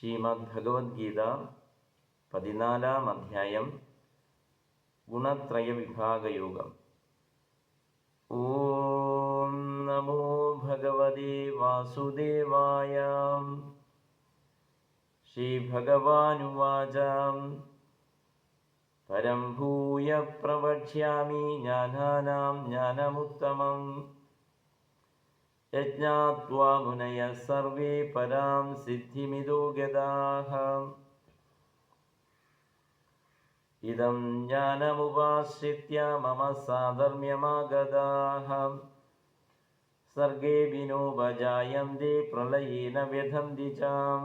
ശ്രീമദ് ഭഗവത്ഗീത പതിനാലാം അധ്യായം ഗുണത്രയ വിഭാഗയോഗം. ഓം നമോ ഭഗവതേ വാസുദേവായ. ശ്രീഭഗവാനുവാച. പരം ഭൂയ പ്രവക്ഷ്യാമി ജ്ഞാനാനാം ജ്ഞാനമുത്തമം. യജ്ഞാത്വാ മുനയ സർവേ പരാം സിദ്ധിമിതോ ഗതാഹ ഇതം ജ്ഞാനമുപാശ്രിത്യ മമ സാധർമ്യമാഗതാഹ സർഗേ വിനോപജായന്തി പ്രളയേന വ്യഥന്തി ചാം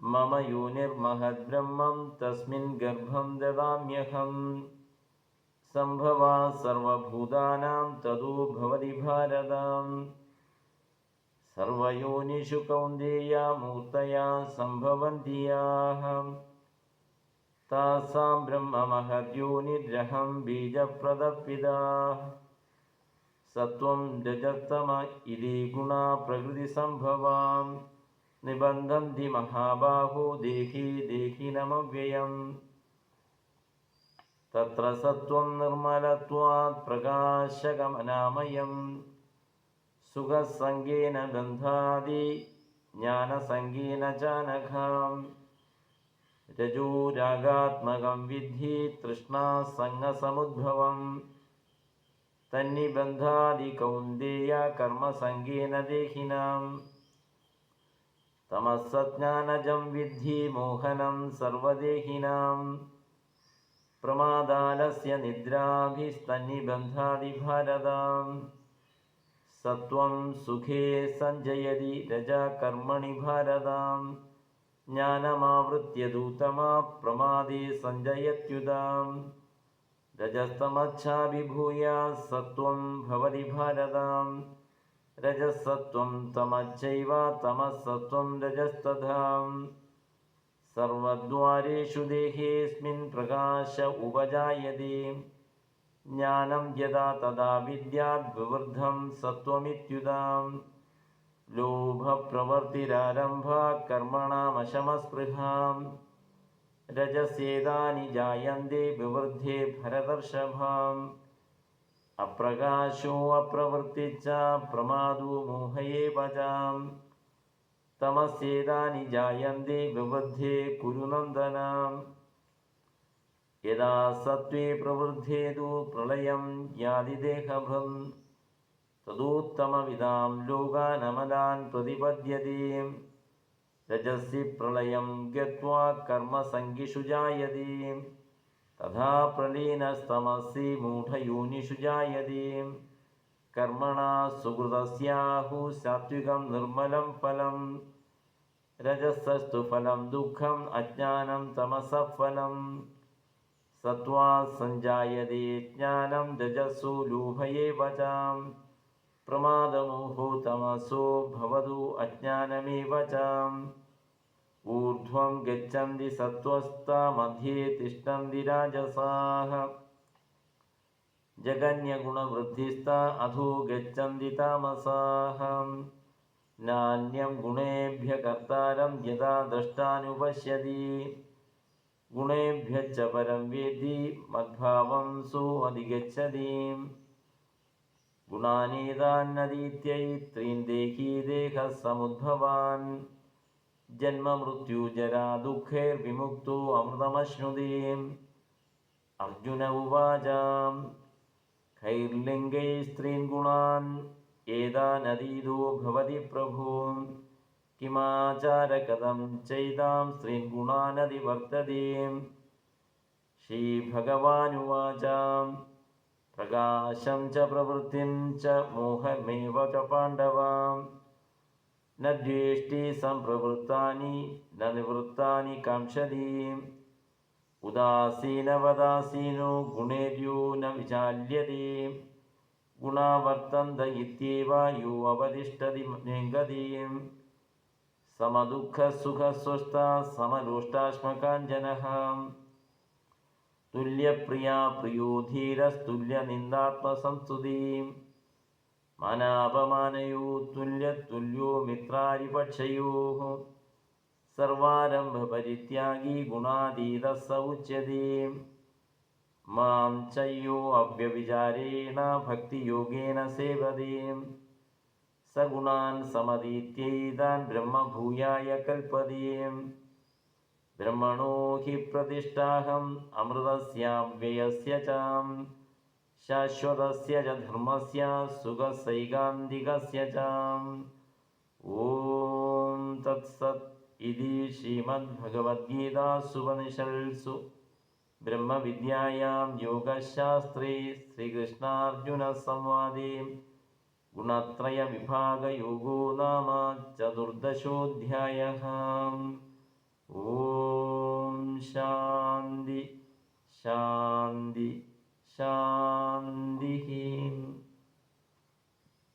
മമ യോനിർമഹദ്ബ്രഹ്മം തസ്മിൻ ഗർഭം ദദാമ്യഹം सम्भवा सर्वभूतानां तदो भवति भारतम् सर्वयोनिषु कौन्देया मूर्तया सम्भवन्ति याः। तासां ब्रह्ममहद्योनिर्जहं बीजप्रदपिताः सत्त्वं रजस्तम इति गुणा प्रकृतिसम्भवां निबन्धन्ति महाबाहो देहि देहिनमव्ययम् तत्र सत्त्वं निर्मलत्वात् प्रकाशकमनामयं सुखसङ्गेन गन्धादि ज्ञानसङ्गेन चानघां रजोरागात्मकं विद्धि तृष्णासङ्गसमुद्भवं तन्निबन्धादिकौन्देय कर्मसङ्गेन देहिनां तमस्सज्ञानजं विद्धि मोहनं सर्वदेहिनाम् പ്രമാദാലസ്യ നിദ്രാഭിസ്തന്നിബന്ധാതി ഭാരതാം സത്വം സുഖേ സഞ്ജയതി രജാ കർമ്മണി ഭാരതാം. ജ്ഞാനമാവൃത്യ ദൂതമാ പ്രമാദേ സഞ്ജയത്യുതാം. രജസ്തമച്ഛാഭിഭൂയ സത്വം ഭവതി ഭാരതാം. രജസത്വം തമച്ചൈവ തമസത്വം രജസ്തഥാം. सर्वद्वारेषु देहेऽस्मिन् प्रकाश उपजायते। ज्ञानं यदा तदा विद्याद्विवृद्धं सत्त्वमित्युदां। लोभप्रवर्तिरारम्भात् कर्मणामशमस्पृहाम्। रजसेदानि जायन्ते विवृद्धे भरदर्शभाम् अप्रकाशो अप्रवृत्तिच्च प्रमादो मोहये भजाम् തമസേതാനി ജായന്തേ പ്രബുദ്ധേ കുരുനന്ദന യഥാ സത്വേ പ്രവൃദ്ധേതു പ്രളയം യാതിദേഹഭൃം തദൂത്തമവിതാം ലോകാനമലാൻ പ്രതിപദ്യതേ രജസി പ്രളയം ഗത്വാ കർമ്മസംഖിഷു ജായതി തഥാ പ്രലീനസ്തമസി മൂഢയൂനിഷു ജായതി कर्मणा सुकृतस्याहुः सात्विकं निर्मलं फलं रजसस्तु फलं दुःखम् अज्ञानं तमसः फलं। सत्त्वात् सञ्जायते ज्ञानं रजसु लोभ एव चाम् प्रमादमोहो तमसो भवतु अज्ञानमेव चाम्। ऊर्ध्वं गच्छन्ति सत्त्वस्ता मध्ये तिष्ठन्ति राजसाः। जगन्यगुणवृद्धिस्ता अधो गच्छन्ति तामसाः नान्यं गुणेभ्य कर्तारं यदा द्रष्टानुपश्यति गुणेभ्यश्च परं वेदि मद्भावं सोऽधिगच्छति। गुणानेतान्नदीत्यै त्रीन् देही देहः समुद्भवान् जन्ममृत्युजरा दुःखैर्विमुक्तो अमृतमश्नुते। अर्जुन उवाचाम् खैर्लिङ्गैः स्त्रीन् गुणान् एतानदीदो भवति प्रभो किमाचारकथं चैतां स्त्रीन् गुणानदिवर्तते श्रीभगवानुवाच प्रकाशं च प्रवृत्तिं च मोहमेव च पाण्डवां न द्वेष्टि सम्प्रवृत्तानि न निवृत्तानि काङ्क्षति ഉദാസീനവദാസീനോ ഗുണേര്യോ ന വിചാല്യതേ. ഗുണാവർത്തന്ത ഇത്യേവ യോ അവതിഷ്ഠതി ഗതിയും സമദുഃഖസുഖസ്വസ്ഥ സമലോഷ്ടാശ്മകാഞ്ജന തുല്യപ്രിയ പ്രിയോ ധീരസ്തുല്യനിന്ദാത്മസംസ്തുതി മനാപമാനയോ തുല്യതുല്യോ മിത്രാരിപക്ഷയോ. സർവാരംഭ പരിത്യാഗി ഗുണാതീത സൗച്യതി മാം ചയ്യോ അവ്യവിചാരേണ ഭക്തിയോഗേന സേവതി. സഗുണാൻ സമതീത്യൈതാൻ ബ്രഹ്മഭൂയായ കൽപ്പതി ബ്രഹ്മണോ ഹി പ്രതിഷ്ഠാഹം അമൃതസ്യാവ്യയസ്യ ച. ശാശ്വതസ്യ ച ധർമ്മസ്യ സുഖസൈകാന്തികസ്യ ച. ഓം തത്സത് ഇതി ശ്രീമദ് ഭഗവത്ഗീതാസുപനിഷത്സു ബ്രഹ്മവിദ്യായാം യോഗശാസ്ത്രേ ശ്രീകൃഷ്ണാർജുന സംവാദേ ഗുണത്രയ വിഭാഗയോഗോ നാമ ചതുർദശോധ്യായ ഓം ശാന്തി ശാന്തി ശാന്തി